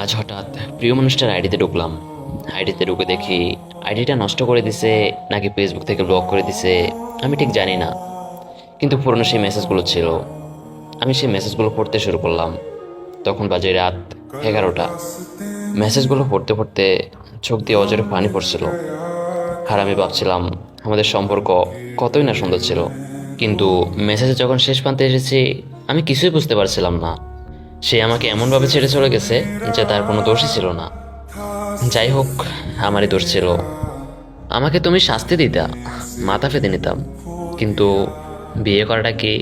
আজ হঠাৎ প্রিয় মানুষটার আইডিতে ঢুকলাম। আইডিতে ঢুকে দেখি আইডিটা নষ্ট করে দিছে, নাকি ফেসবুক থেকে ব্লক করে দিছে, আমি ঠিক জানি না। কিন্তু পুরনো সেই মেসেজগুলো ছিল। আমি সেই মেসেজগুলো পড়তে শুরু করলাম। তখন বাজে রাত এগারোটা। মেসেজগুলো পড়তে পড়তে চোখ দিয়ে অজরে পানি পড়ছিল। আর আমি ভাবছিলাম, আমাদের সম্পর্ক কতই না সুন্দর ছিল। কিন্তু মেসেজে যখন শেষ প্রান্তে এসেছি, আমি কিছুই বুঝতে পারছিলাম না। সে আমাকে এমনভাবে ছেড়ে চলে গেছে যে তার কোনো দোষই ছিল না। যাই হোক, আমারই দোষ ছিল। আমাকে তুমি শাস্তি দিতা, মাথা পেতে নিতাম। কিন্তু বিয়ে করাটা কি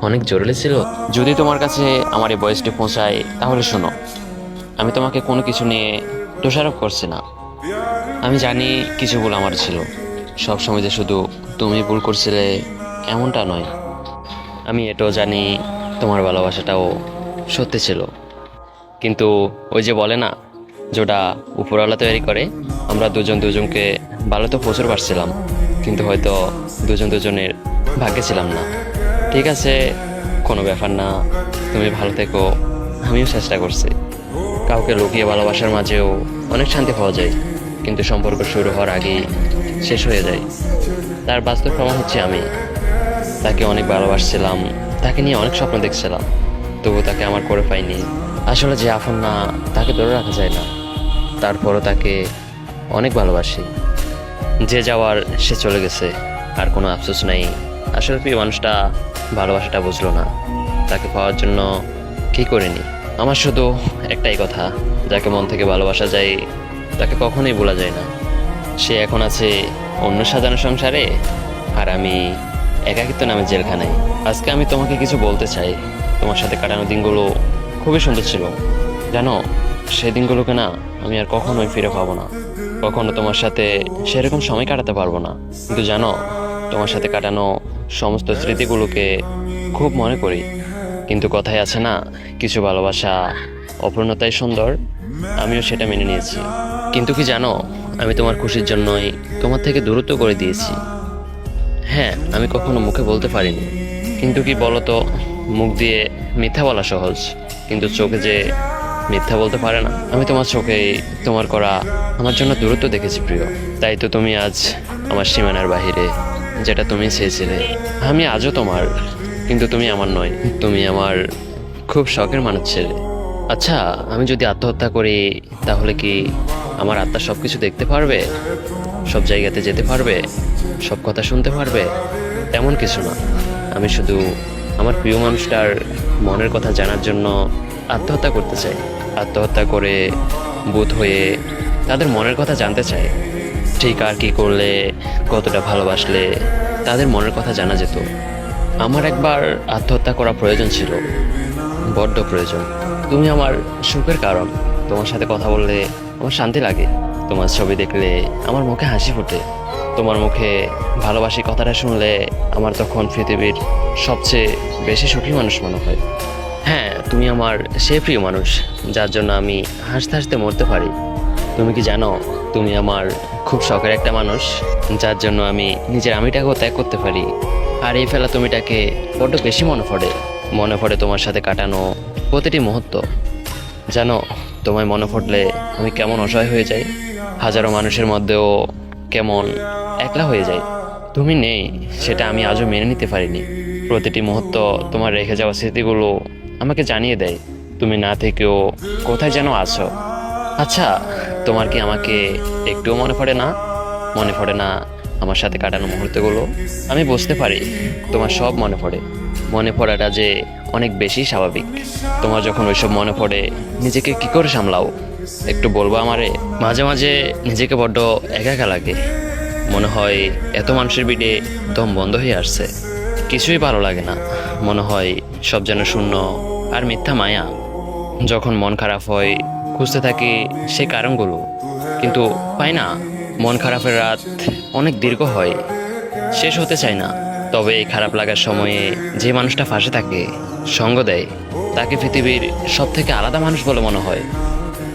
অনেক জরুরি ছিল? যদি তোমার কাছে আমার এই বয়সটি পৌঁছায়, তাহলে শোনো, আমি তোমাকে কোনো কিছু নিয়ে দোষারোপ করছি না। আমি জানি কিছু ভুল আমার ছিল। সব সময় যে শুধু তুমি ভুল করছিলে, এমনটা নয়। আমি এটাও জানি, তোমার ভালোবাসাটাও সত্যি ছিল। কিন্তু ওই যে বলে না, যেটা উপরওয়ালা তৈরি করে, আমরা দুজন দুজনকে ভালো তো প্রচুর পারছিলাম কিন্তু হয়তো দুজন দুজনের ভাগ্যে ছিলাম না। ঠিক আছে, কোনো ব্যাপার না, তুমি ভালো থেকো, আমিও চেষ্টা করছি। কাউকে লুকিয়ে ভালোবাসার মাঝেও অনেক শান্তি পাওয়া যায়, কিন্তু সম্পর্ক শুরু হওয়ার আগেই শেষ হয়ে যায়। তার বাস্তব প্রমাণ হচ্ছে আমি। তাকে অনেক ভালোবাসছিলাম, তাকে নিয়ে অনেক স্বপ্ন দেখছিলাম। তবু তাকে আমার করে পাইনি। আসলে যে আপন না তাকে ধরে রাখা যায় না, তারপরও তাকে অনেক ভালোবাসি। যে যাওয়ার সে চলে গেছে, আর কোনো আফসোস নাই। আসলে প্রিয় মানুষটা ভালোবাসাটা বুঝলো না। তাকে পাওয়ার জন্য কি করিনি? আমার শুধু একটাই কথা, যাকে মন থেকে ভালোবাসা যায়, তাকে কখনোই বলা যায় না। সে এখন আছে অন্য সাজানো সংসারে, আর আমি একাকিত্ব নামে জেলখানায়। আজকে আমি তোমাকে কিছু বলতে চাই। তোমার সাথে কাটানো দিনগুলো খুবই সুন্দর ছিল। জানো, সেই দিনগুলোকে না আমি আর কখনোই ফিরে পাবো না। কখনো তোমার সাথে সেরকম সময় কাটাতে পারব না। কিন্তু জানো, তোমার সাথে কাটানো সমস্ত স্মৃতিগুলোকে খুব মনে করি। কিন্তু কথায় আছে না, কিছু ভালোবাসা অপূর্ণতাই সুন্দর। আমিও সেটা মেনে নিয়েছি। কিন্তু কি জানো, আমি তোমার খুশির জন্যই তোমার থেকে দূরত্ব করে দিয়েছি। হ্যাঁ আমি কখনো মুখে বলতে পারিনি। কিন্তু কি বলতো, মুখ দিয়ে মিথ্যা বলা সহজ, কিন্তু চোখে যে মিথ্যা বলতে পারে না। আমি তোমার চোখেই তোমার করা আমার জন্য দূরত্ব দেখেছি, প্রিয়। তাই তো তুমি আজ আমার সীমানার বাহিরে যেটা তুমি চেয়েছিলে, আমি আজও তোমার, কিন্তু তুমি আমার নয়, তুমি আমার খুব শখের মানুষ ছেলে। আচ্ছা আমি যদি আত্মহত্যা করি, তাহলে কি আমার আত্মা সব কিছু দেখতে পারবে, সব জায়গাতে যেতে পারবে, সব কথা শুনতে পারবে, তেমন কিছু না। আমি শুধু আমার প্রিয় মানুষটার মনের কথা জানার জন্য আত্মহত্যা করতে চাই। আত্মহত্যা করে বোধ হয়ে তাদের মনের কথা জানতে চাই। ঠিক আর কি করলে, কতটা ভালোবাসলে তাদের মনের কথা জানা যেত। আমার একবার আত্মহত্যা করা প্রয়োজন ছিল, বড্ড প্রয়োজন। তুমি আমার সুখের কারণ। তোমার সাথে কথা বললে আমার শান্তি লাগে। তোমার ছবি দেখলে আমার মুখে হাসি ফোটে। তোমার মুখে ভালোবাসি কথাটা শুনলে আমার তখন পৃথিবীর সবচেয়ে বেশি সুখী মানুষ মনে হয়। হ্যাঁ তুমি আমার সে প্রিয় মানুষ, যার জন্য আমি হাসতে হাসতে মরতে পারি। তুমি কি জানো, তুমি আমার খুব শখের একটা মানুষ, যার জন্য আমি নিজের আমিটাকেও ত্যাগ করতে পারি। আর এই ফেলা তুমিটাকে বড্ড বেশি মনে পড়ে। মনে পড়ে তোমার সাথে কাটানো প্রতিটি মুহূর্ত। জানো তোমায় মনে পড়লে আমি কেমন অসহায় হয়ে যাই? হাজারো মানুষের মধ্যেও কেমন একলা হয়ে যাই? তুমি নেই, সেটা আমি আজও মেনে নিতে পারিনি। প্রতিটি মুহূর্ত তোমার রেখে যাওয়া স্মৃতিগুলো আমাকে জানিয়ে দেয়, তুমি না থেকেও কোথায় যেন আছো। আচ্ছা তোমার কি আমাকে একটুও মনে পড়ে না? মনে পড়ে না আমার সাথে কাটানো মুহূর্তগুলো? আমি বুঝতে পারি, তোমার সব মনে পড়ে। মনে পড়াটা যে অনেক বেশি স্বাভাবিক। তোমার যখন ওইসব মনে পড়ে, নিজেকে কি করে সামলাও? একটু বলব আমারে? মাঝে মাঝে নিজেকে বড্ড একা একা লাগে। মনে হয় এত মানুষের বিডে দম বন্ধ হয়ে আসছে। কিছুই ভালো লাগে না। মনে হয় সব যেন শূন্য আর মিথ্যা মায়া। যখন মন খারাপ হয়, খুঁজতে থাকি সেই কারণগুলো। কিন্তু পাই না, মন খারাপের রাত অনেক দীর্ঘ হয়। শেষ হতে চায় না। তবে এই খারাপ লাগার সময়ে যে মানুষটা ফাঁসে থাকে, সঙ্গ দেয়, তাকে পৃথিবীর সব থেকে আলাদা মানুষ বলে মনে হয়।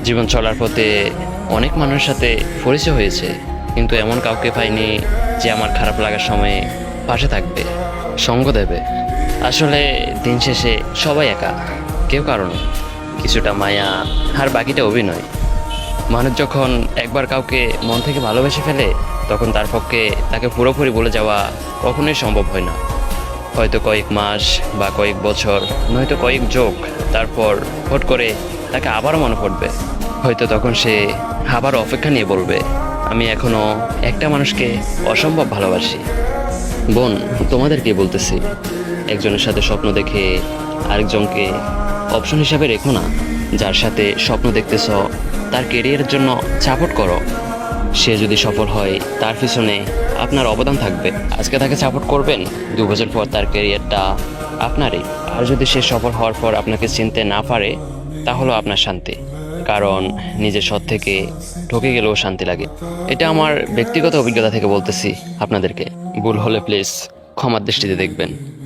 জীবন চলার পথে অনেক মানুষের সাথে পরিচয় হয়েছে, কিন্তু এমন কাউকে পাইনি যে আমার খারাপ লাগার সময়ে পাশে থাকবে, সঙ্গ দেবে। আসলে দিন শেষে সবাই একা, কেউ কারণ কিছুটা মায়া আর বাকিটা অভিনয়। মানুষ যখন একবার কাউকে মন থেকে ভালোবেসে ফেলে, তখন তার পক্ষে তাকে পুরোপুরি বলে যাওয়া কখনোই সম্ভব হয় না। হয়তো কয়েক মাস বা কয়েক বছর, নয়তো কয়েক যোগ, তারপর হট করে তাকে আবারও মনে পড়বে। হয়তো তখন সে আবার অপেক্ষা নিয়ে বলবে, আমি এখনও একটা মানুষকে অসম্ভব ভালোবাসি। বোন, তোমাদের তোমাদেরকে বলতেছি? একজনের সাথে স্বপ্ন দেখে আরেকজনকে অপশন হিসাবে রেখো না, যার সাথে স্বপ্ন দেখতেছ তার কেরিয়ারের জন্য সাপোর্ট করো। সে যদি সফল হয়, তার পিছনে আপনার অবদান থাকবে। আজকে তাকে সাপোর্ট করবেন, দু বছর পর তার কেরিয়ারটা আপনারই। আর যদি সে সফল হওয়ার পর আপনাকে চিনতে না পারে, তাহলেও আপনার শান্তি। কারণ নিজের সৎ থেকে ঠকে গেলেও শান্তি লাগে। এটা আমার ব্যক্তিগত অভিজ্ঞতা থেকে বলতেছি আপনাদেরকে। ভুল হলে প্লিজ ক্ষমার দৃষ্টিতে দেখবেন।